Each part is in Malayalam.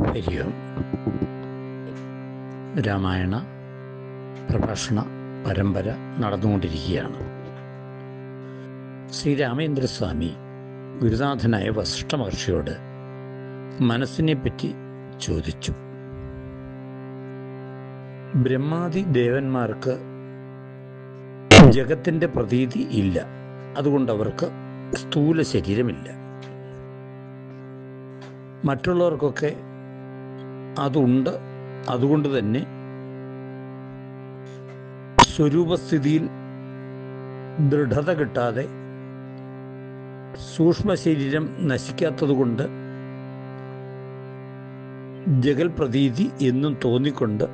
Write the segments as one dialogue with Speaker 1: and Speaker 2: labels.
Speaker 1: ഹരി ഓം രാമായണ പ്രഭാഷണ പരമ്പര നടന്നുകൊണ്ടിരിക്കുകയാണ്. ശ്രീരാമേന്ദ്രസ്വാമി ഗുരുനാഥനായ വസിഷ്ഠ മഹർഷിയോട് മനസ്സിനെ പറ്റി ചോദിച്ചു. ബ്രഹ്മാദി ദേവന്മാർക്ക് ജഗത്തിന്റെ പ്രതീതി ഇല്ല. അതുകൊണ്ട് അവർക്ക് സ്ഥൂല ശരീരമില്ല. മറ്റുള്ളവർക്കൊക്കെ അതുണ്ട്. അതുകൊണ്ട് തന്നെ സ്വരൂപസ്ഥിതിയിൽ ദൃഢത കിട്ടാതെ സൂക്ഷ്മ ശരീരം നശിക്കാത്തതുകൊണ്ട് ജഗൽ പ്രതീതി എന്നും തോന്നിക്കൊണ്ട്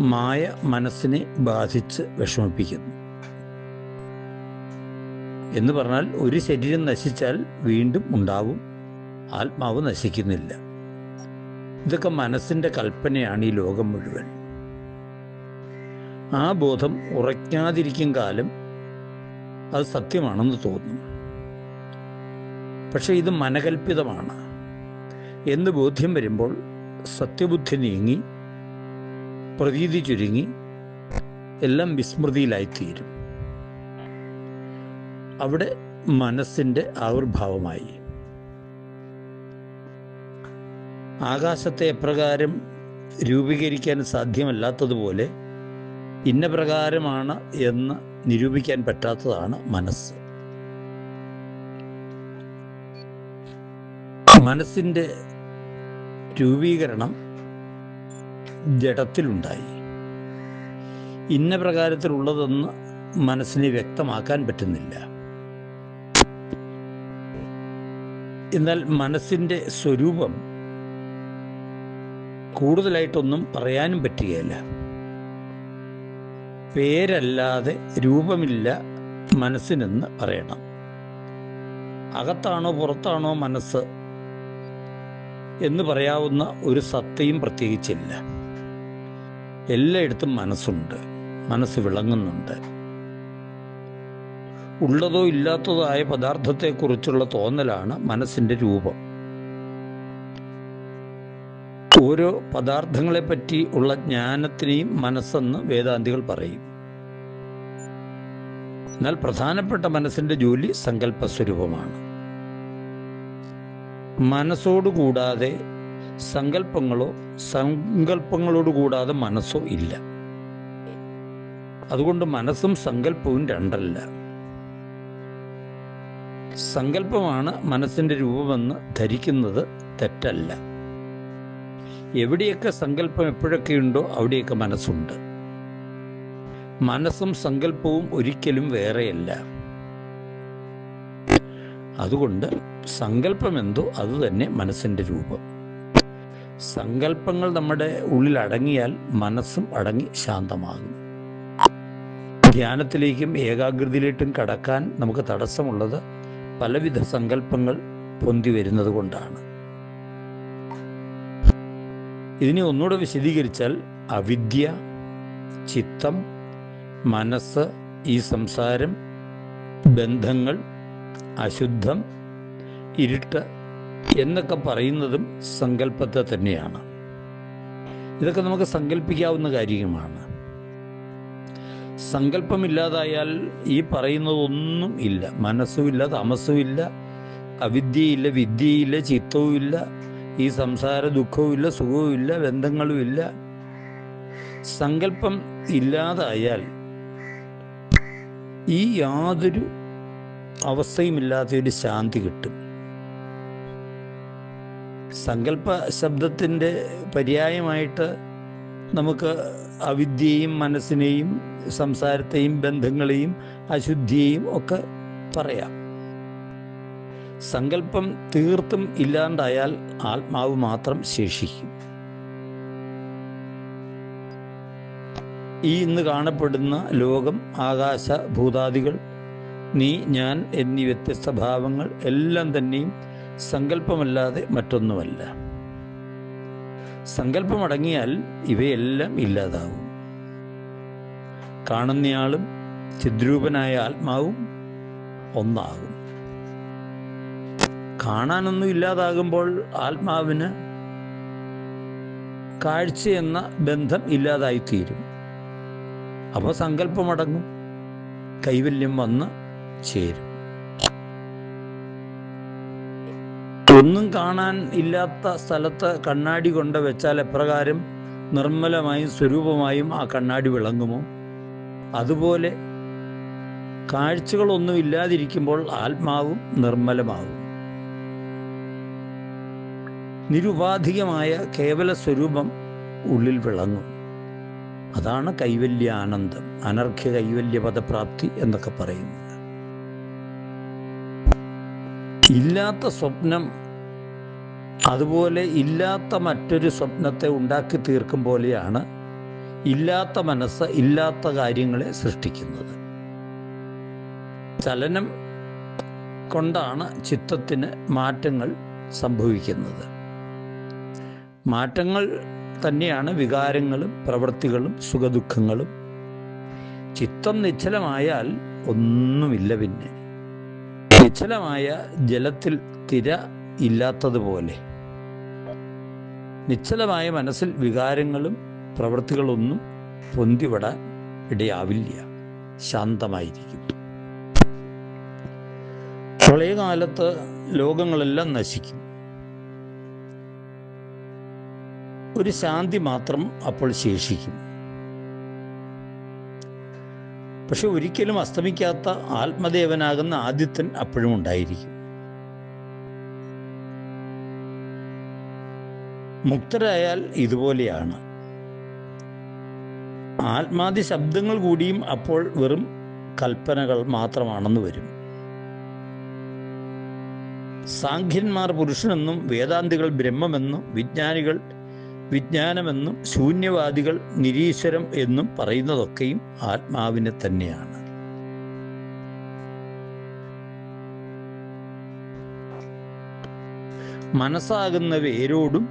Speaker 1: മായ മനസ്സിനെ ബാധിച്ച് വിഷമിപ്പിക്കുന്നു. എന്ന് പറഞ്ഞാൽ ഒരു ശരീരം നശിച്ചാൽ വീണ്ടും ഉണ്ടാവും. ആത്മാവ് നശിക്കുന്നില്ല. ഇതൊക്കെ മനസ്സിന്റെ കൽപ്പനയാണ് ഈ ലോകം മുഴുവൻ. ആ ബോധം ഉറയ്ക്കാതിരിക്കും കാലം അത് സത്യമാണെന്ന് തോന്നും. പക്ഷേ ഇത് മനകൽപ്പിതമാണ്. എന്ന് ബോധ്യം വരുമ്പോൾ സത്യബുദ്ധി നീങ്ങി പ്രതീതി ചുരുങ്ങി എല്ലാം വിസ്മൃതിയിലായിത്തീരും. അവിടെ മനസ്സിന്റെ ആവിർഭാവമായി. ആകാശത്തെ എപ്രകാരം രൂപീകരിക്കാൻ സാധ്യമല്ലാത്തതുപോലെ ഇന്ന പ്രകാരമാണ് എന്ന് നിരൂപിക്കാൻ പറ്റാത്തതാണ് മനസ്സ്. മനസ്സിന്റെ രൂപീകരണം ജഡത്തിലുണ്ടായി. ഇന്ന പ്രകാരത്തിലുള്ളതെന്ന് മനസ്സിനെ വ്യക്തമാക്കാൻ പറ്റുന്നില്ല. എന്നാൽ മനസ്സിന്റെ സ്വരൂപം കൂടുതലായിട്ടൊന്നും പറയാനും പറ്റുകയില്ല. പേരല്ലാതെ രൂപമില്ല മനസ്സിനെന്ന് പറയണം. അകത്താണോ പുറത്താണോ മനസ്സ് എന്ന് പറയാവുന്ന ഒരു സത്തയും പ്രത്യേകിച്ചില്ല. എല്ലായിടത്തും മനസ്സുണ്ട്. മനസ്സ് വിളങ്ങുന്നുണ്ട്. ഉള്ളതോ ഇല്ലാത്തതോ ആയ പദാർത്ഥത്തെക്കുറിച്ചുള്ള തോന്നലാണ് മനസ്സിന്റെ രൂപം. ഓരോ പദാർത്ഥങ്ങളെപ്പറ്റി ഉള്ള ജ്ഞാനത്തിനെയും മനസ്സെന്ന് വേദാന്തികൾ പറയും. എന്നാൽ പ്രധാനപ്പെട്ട മനസ്സിന്റെ ജോലി സങ്കല്പ സ്വരൂപമാണ് മനസ്സോടുകൂടാതെ സങ്കല്പങ്ങളോ സങ്കല്പങ്ങളോട് കൂടാതെ മനസ്സോ ഇല്ല. അതുകൊണ്ട് മനസ്സും സങ്കല്പവും രണ്ടല്ല. സങ്കല്പമാണ് മനസ്സിന്റെ രൂപമെന്ന് ധരിക്കുന്നത് തെറ്റല്ല. എവിടെയൊക്കെ സങ്കല്പം എപ്പോഴൊക്കെയുണ്ടോ അവിടെയൊക്കെ മനസ്സുണ്ട്. മനസ്സും സങ്കല്പവും ഒരിക്കലും വേറെയല്ല. അതുകൊണ്ട് സങ്കല്പം എന്തോ അത് തന്നെ മനസ്സിന്റെ രൂപം. സങ്കല്പങ്ങൾ നമ്മുടെ ഉള്ളിൽ അടങ്ങിയാൽ മനസ്സും അടങ്ങി ശാന്തമാകും. ധ്യാനത്തിലേക്കും ഏകാഗ്രതയിലേക്കും കടക്കാൻ നമുക്ക് തടസ്സമുള്ളത് പലവിധ സങ്കല്പങ്ങൾ പൊന്തി വരുന്നത് കൊണ്ടാണ്. ഇതിനെ ഒന്നുകൂടെ വിശദീകരിച്ചാൽ അവിദ്യ ചിത്തം മനസ്സ് ഈ സംസാരം ബന്ധങ്ങൾ അശുദ്ധം ഇരുട്ട് എന്നൊക്കെ പറയുന്നതും സങ്കല്പത്തെ തന്നെയാണ്. ഇതൊക്കെ നമുക്ക് സങ്കല്പിക്കാവുന്ന കാര്യമാണ്. സങ്കല്പമില്ലാതായാൽ ഈ പറയുന്നതൊന്നും ഇല്ല. മനസ്സുമില്ല തമസ്സുമില്ല അവിദ്യയില്ല വിദ്യയില്ല ചിത്തവുമില്ല ഈ സംസാര ദുഃഖവുമില്ല സുഖവുമില്ല ബന്ധങ്ങളുമില്ല. സങ്കല്പം ഇല്ലാതായാൽ ഈ യാതൊരു അവസ്ഥയുമില്ലാത്തൊരു ശാന്തി കിട്ടും. സങ്കല്പ ശബ്ദത്തിന്റെ പര്യായമായിട്ട് നമുക്ക് അവിദ്യയും മനസ്സിനെയും സംസാരത്തെയും ബന്ധങ്ങളെയും അശുദ്ധിയെയും ഒക്കെ പറയാം. സങ്കല്പം തീർത്തും ഇല്ലാണ്ടായാൽ ആത്മാവ് മാത്രം ശേഷിക്കും. ഈ ഇന്ന് കാണപ്പെടുന്ന ലോകം ആകാശ ഭൂതാദികൾ നീ ഞാൻ എന്നീ വ്യത്യസ്ത ഭാവങ്ങൾ എല്ലാം തന്നെയും സങ്കല്പമല്ലാതെ മറ്റൊന്നുമല്ല. സങ്കല്പമടങ്ങിയാൽ ഇവയെല്ലാം ഇല്ലാതാവും. കാണുന്നയാളും ചിദ്രൂപനായ ആത്മാവും ഒന്നാകും. കാണാനൊന്നും ഇല്ലാതാകുമ്പോൾ ആത്മാവിന് കാഴ്ച എന്ന ബന്ധം ഇല്ലാതായിത്തീരും. അപ്പോൾ സങ്കല്പമടങ്ങും. കൈവല്യം വന്ന് ചേരും. ഒന്നും കാണാൻ ഇല്ലാത്ത സ്ഥലത്ത് കണ്ണാടി കൊണ്ട് വെച്ചാൽ എപ്രകാരം നിർമ്മലമായും സ്വരൂപമായും ആ കണ്ണാടി വിളങ്ങുമോ? അതുപോലെ കാഴ്ചകളൊന്നും ഇല്ലാതിരിക്കുമ്പോൾ ആത്മാവും നിർമ്മലമാകും നിരുപാധികമായ കേവല സ്വരൂപം ഉള്ളിൽ വിളങ്ങും. അതാണ് കൈവല്യാനന്ദം അനർഘ്യ കൈവല്യ പദപ്രാപ്തി എന്നൊക്കെ പറയുന്നത്. ഇല്ലാത്ത സ്വപ്നം അതുപോലെ ഇല്ലാത്ത മറ്റൊരു സ്വപ്നത്തെ ഉണ്ടാക്കി തീർക്കും പോലെയാണ് ഇല്ലാത്ത മനസ്സ് ഇല്ലാത്ത കാര്യങ്ങളെ സൃഷ്ടിക്കുന്നത്. ചലനം കൊണ്ടാണ് ചിത്തത്തിന് മാറ്റങ്ങൾ സംഭവിക്കുന്നത്. മാറ്റങ്ങൾ തന്നെയാണ് വികാരങ്ങളും പ്രവൃത്തികളും സുഖദുഃഖങ്ങളും. ചിത്തം നിശ്ചലമായാൽ ഒന്നുമില്ല പിന്നെ. നിശ്ചലമായ ജലത്തിൽ തിര ഇല്ലാത്തതുപോലെ. നിശ്ചലമായ മനസ്സിൽ വികാരങ്ങളും പ്രവൃത്തികളൊന്നും പൊന്തിവിടാൻ ഇടയാവില്ല. ശാന്തമായിരിക്കും. പ്രളയകാലത്ത് ലോകങ്ങളെല്ലാം നശിക്കും. ഒരു ശാന്തി മാത്രം അപ്പോൾ ശേഷിക്കും. പക്ഷെ ഒരിക്കലും അസ്തമിക്കാത്ത ആത്മദേവനാകുന്ന ആദിത്യൻ അപ്പോഴും ഉണ്ടായിരിക്കും. മുക്തരായാൽ ഇതുപോലെയാണ്. ആത്മാദി ശബ്ദങ്ങൾ കൂടിയും അപ്പോൾ വെറും കൽപ്പനകൾ മാത്രമാണെന്ന് വരും. സാഖ്യന്മാർ പുരുഷനെന്നും വേദാന്തികൾ ബ്രഹ്മമെന്നും വിജ്ഞാനികൾ വിജ്ഞാനമെന്നും ശൂന്യവാദികൾ നിരീശ്വരം എന്നും പറയുന്നതൊക്കെയും ആത്മാവിനെ തന്നെയാണ്. മനസ്സാകുന്ന വേരോടും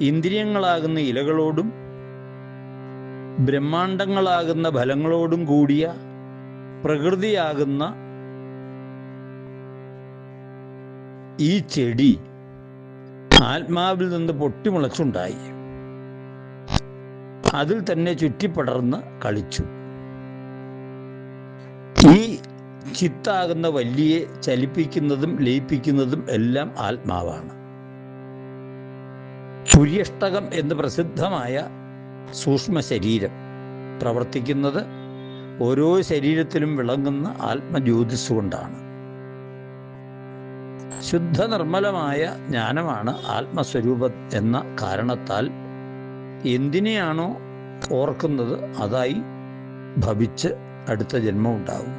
Speaker 1: ഇന്ദ്രിയങ്ങളാകുന്ന ഇലകളോടും ബ്രഹ്മാണ്ടങ്ങളാകുന്ന ഫലങ്ങളോടും കൂടിയ പ്രകൃതിയാകുന്ന ഈ ചെടി ആത്മാവിൽ നിന്ന് പൊട്ടിമുളച്ചുണ്ടായി. അതിൽ തന്നെ ചുറ്റിപ്പടർന്ന് കളിച്ചു. ഈ ചിത്താകുന്ന വല്ലിയെ ചലിപ്പിക്കുന്നതും ലയിപ്പിക്കുന്നതും എല്ലാം ആത്മാവാണ്. സൂര്യഷ്ടകം എന്ന് പ്രസിദ്ധമായ സൂക്ഷ്മ ശരീരം പ്രവർത്തിക്കുന്നത് ഓരോ ശരീരത്തിലും വിളങ്ങുന്ന ആത്മജ്യോതിസ് കൊണ്ടാണ് ശുദ്ധ നിർമ്മലമായ ജ്ഞാനമാണ് ആത്മസ്വരൂപ എന്ന കാരണത്താൽ എന്തിനെയാണോ ഓർക്കുന്നത് അതായി ഭവിച്ച് അടുത്ത ജന്മം ഉണ്ടാവും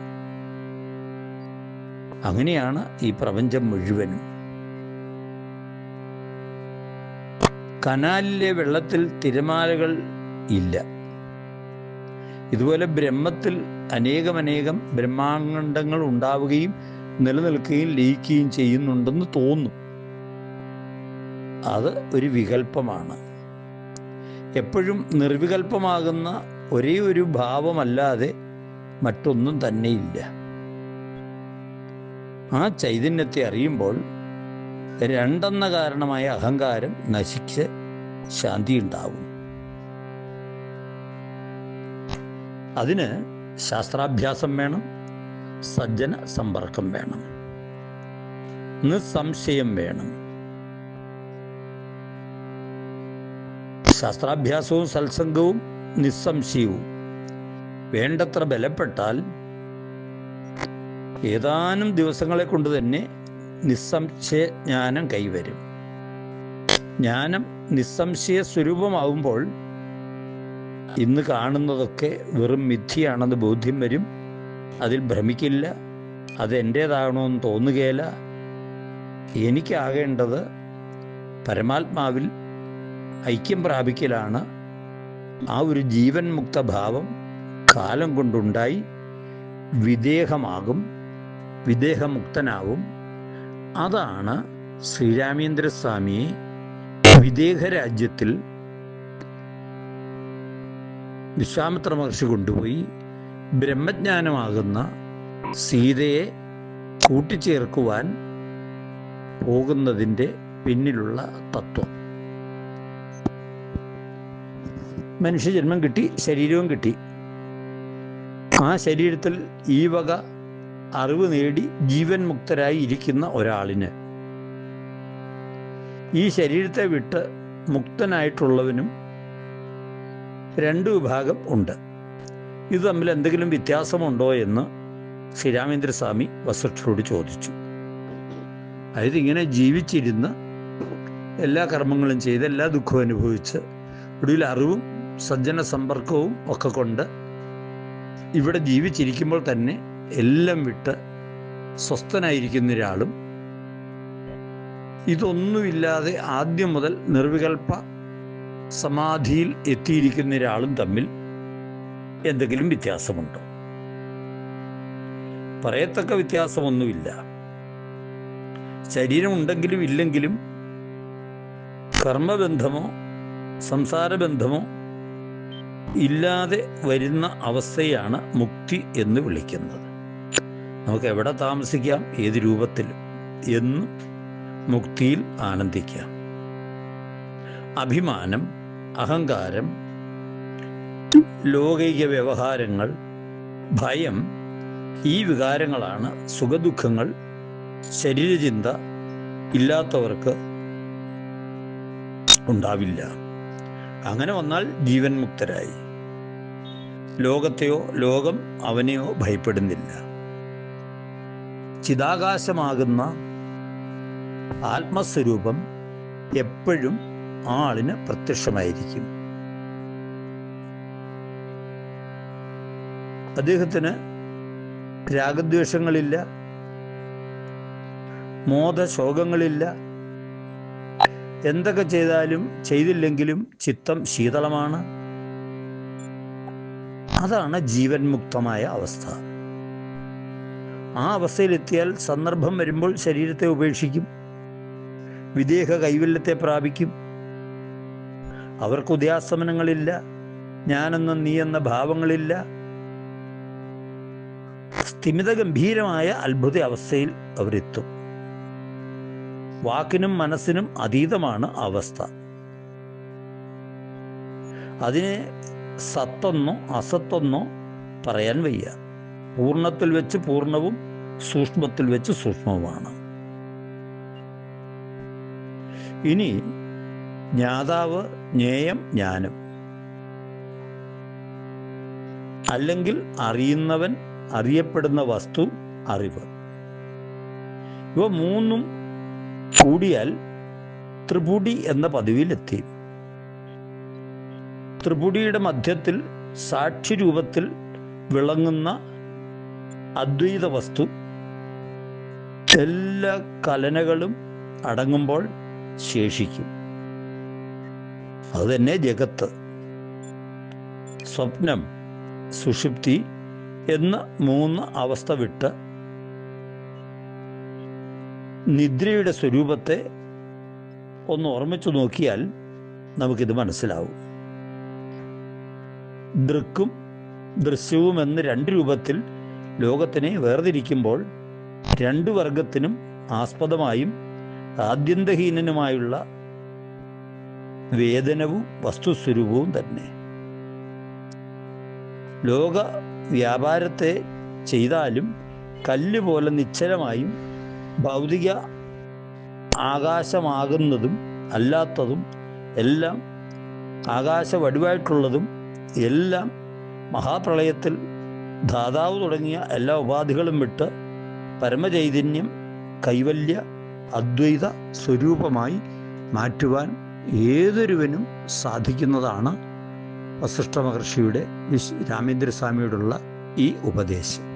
Speaker 1: അങ്ങനെയാണ് ഈ പ്രപഞ്ചം മുഴുവനും. കനാലിലെ വെള്ളത്തിൽ തിരമാലകൾ ഇല്ല. ഇതുപോലെ ബ്രഹ്മത്തിൽ അനേകമനേകം ബ്രഹ്മാണ്ഡങ്ങൾ ഉണ്ടാവുകയും നിലനിൽക്കുകയും ലയിക്കുകയും ചെയ്യുന്നുണ്ടെന്ന് തോന്നും. അത് ഒരു വികല്പമാണ് എപ്പോഴും നിർവികൽപ്പമാകുന്ന ഒരേ ഒരു ഭാവമല്ലാതെ മറ്റൊന്നും തന്നെയില്ല ആ ചൈതന്യത്തെ അറിയുമ്പോൾ രണ്ടെന്ന കാരണമായ അഹങ്കാരം നശിച്ച് ശാന്തി ഉണ്ടാവും. അതിന് ശാസ്ത്രാഭ്യാസം വേണം. സജ്ജന സമ്പർക്കം വേണം. നിസ്സംശയം വേണം. ശാസ്ത്രാഭ്യാസവും സത്സംഗവും നിസ്സംശയവും. വേണ്ടത്ര ബലപ്പെട്ടാൽ ഏതാനും ദിവസങ്ങളെ കൊണ്ട് തന്നെ നിസ്സംശയ ജ്ഞാനം കൈവരും. ജ്ഞാനം നിസ്സംശയ സ്വരൂപമാവുമ്പോൾ ഇന്ന് കാണുന്നതൊക്കെ വെറും മിഥിയാണെന്ന് ബോധ്യം വരും. അതിൽ ഭ്രമിക്കില്ല അത് എന്റേതാകണമെന്ന് തോന്നുകയില്ല എനിക്കാകേണ്ടത് പരമാത്മാവിൽ ഐക്യം പ്രാപിക്കലാണ്. ആ ഒരു ജീവൻ മുക്ത ഭാവം കാലം കൊണ്ടുണ്ടായി വിദേഹമാകും വിദേഹമുക്തനാവും. അതാണ് ശ്രീരാമേന്ദ്രസ്വാമിയെ വിദേഹ രാജ്യത്തിൽ വിശ്വാമിത്ര മഹർഷി കൊണ്ടുപോയി ബ്രഹ്മജ്ഞാനമാകുന്ന സീതയെ കൂട്ടിച്ചേർക്കുവാൻ പോകുന്നതിന്റെ പിന്നിലുള്ള തത്വം. മനുഷ്യജന്മം കിട്ടി ശരീരവും കിട്ടി. ആ ശരീരത്തിൽ ഈ വക അറിവ് നേടി ജീവൻ മുക്തരായി ഇരിക്കുന്ന ഒരാളിന് ഈ ശരീരത്തെ വിട്ട് മുക്തനായിട്ടുള്ളവനും രണ്ട് വിഭാഗം ഉണ്ട്. ഇത് തമ്മിൽ എന്തെങ്കിലും വ്യത്യാസമുണ്ടോ എന്ന് ശ്രീരാമേന്ദ്രസ്വാമി വസിഷ്ഠരോട് ചോദിച്ചു. അതായത് ഇങ്ങനെ ജീവിച്ചിരുന്ന് എല്ലാ കർമ്മങ്ങളും ചെയ്ത് എല്ലാ ദുഃഖവും അനുഭവിച്ച് ഒടുവിൽ അറിവും സജ്ജന സമ്പർക്കവും ഒക്കെ കൊണ്ട് ഇവിടെ ജീവിച്ചിരിക്കുമ്പോൾ തന്നെ എല്ലാം വിട്ട് സ്വസ്ഥനായിരിക്കുന്ന ഒരാളും ഇതൊന്നുമില്ലാതെ ആദ്യം മുതൽ നിർവികൽപ്പ സമാധിയിൽ എത്തിയിരിക്കുന്ന ഒരാളും തമ്മിൽ എന്തെങ്കിലും വ്യത്യാസമുണ്ടോ? പറയത്തക്ക വ്യത്യാസമൊന്നുമില്ല. ശരീരമുണ്ടെങ്കിലും ഇല്ലെങ്കിലും കർമ്മബന്ധമോ സംസാരബന്ധമോ ഇല്ലാതെ വരുന്ന അവസ്ഥയാണ് മുക്തി എന്ന് വിളിക്കുന്നത്. നമുക്ക് എവിടെ താമസിക്കാം ഏത് രൂപത്തിൽ എന്നും മുക്തിയിൽ ആനന്ദിക്കാം. അഭിമാനം അഹങ്കാരം ലോകൈക വ്യവഹാരങ്ങൾ ഭയം ഈ വികാരങ്ങളാണ് സുഖദുഃഖങ്ങൾ ശരീരചിന്ത ഇല്ലാത്തവർക്ക് ഉണ്ടാവില്ല. അങ്ങനെ വന്നാൽ ജീവൻ മുക്തരായി. ലോകത്തെയോ ലോകം അവനെയോ ഭയപ്പെടുന്നില്ല. ചിതാകാശമാകുന്ന ആത്മസ്വരൂപം എപ്പോഴും ആളിന് പ്രത്യക്ഷമായിരിക്കും. അദ്ദേഹത്തിന് രാഗദ്വേഷങ്ങളില്ല മോദശോകങ്ങളില്ല. എന്തൊക്കെ ചെയ്താലും ചെയ്തില്ലെങ്കിലും ചിത്തം ശീതളമാണ്. അതാണ് ജീവൻ മുക്തമായ അവസ്ഥ. ആ അവസ്ഥയിലെത്തിയാൽ സന്ദർഭം വരുമ്പോൾ ശരീരത്തെ ഉപേക്ഷിക്കും വിദേഹ കൈവല്യത്തെ പ്രാപിക്കും. അവർക്ക് ഉദയാസ്തമനങ്ങളില്ല ഞാനെന്ന നീ എന്ന ഭാവങ്ങളില്ല സ്ഥിമിത ഗംഭീരമായ അത്ഭുത അവസ്ഥയിൽ അവരെത്തും. വാക്കിനും മനസ്സിനും അതീതമാണ് അവസ്ഥ. അതിനെ സത്തെന്നോ അസത്തെന്നോ പറയാൻ വയ്യ. പൂർണത്തിൽ വെച്ച് പൂർണവും സൂക്ഷ്മത്തിൽ വെച്ച് സൂക്ഷ്മവുമാണ്. ഇനി ജ്ഞാതാവ് ജ്ഞേയം ജ്ഞാനം. അല്ലെങ്കിൽ അറിയുന്നവൻ അറിയപ്പെടുന്ന വസ്തു അറിവ്. ഇവ മൂന്നും കൂടിയാൽ ത്രിപുടി എന്ന പദവിയിലെത്തി. ത്രിപുടിയുടെ മധ്യത്തിൽ സാക്ഷി രൂപത്തിൽ വിളങ്ങുന്ന അദ്വൈത വസ്തു എല്ലാ കലനകളും അടങ്ങുമ്പോൾ ശേഷിക്കും. അതുതന്നെ ജഗത്ത്. സ്വപ്നം സുഷുപ്തി എന്ന മൂന്ന് അവസ്ഥ വിട്ട് നിദ്രയുടെ സ്വരൂപത്തെ ഒന്ന് ഓർമ്മിച്ചു നോക്കിയാൽ നമുക്കിത് മനസ്സിലാവും. ദൃക്കും ദൃശ്യവും എന്ന് രണ്ട് രൂപത്തിൽ ലോകത്തിനെ വേർതിരിക്കുമ്പോൾ രണ്ടു വർഗത്തിനും ആസ്പദമായും ആദ്യന്തഹീനനുമായുള്ള വേദനവും വസ്തുസ്വരൂപവും തന്നെ. ലോക വ്യാപാരത്തെ ചെയ്താലും കല്ല് പോലെ നിശ്ചലമായും ഭൗതിക ആകാശമാകുന്നതും അല്ലാത്തതും എല്ലാം ആകാശ വടിവായിട്ടുള്ളതും എല്ലാം മഹാപ്രളയത്തിൽ ധാതാവ് തുടങ്ങിയ എല്ലാ ഉപാധികളും വിട്ട് പരമചൈതന്യം കൈവല്യ അദ്വൈത സ്വരൂപമായി മാറ്റുവാൻ ഏതൊരുവനും സാധിക്കുന്നതാണ് വസിഷ്ഠ മഹർഷിയുടെ വിശ് രാമേന്ദ്രസ്വാമിയോടുള്ള ഈ ഉപദേശം.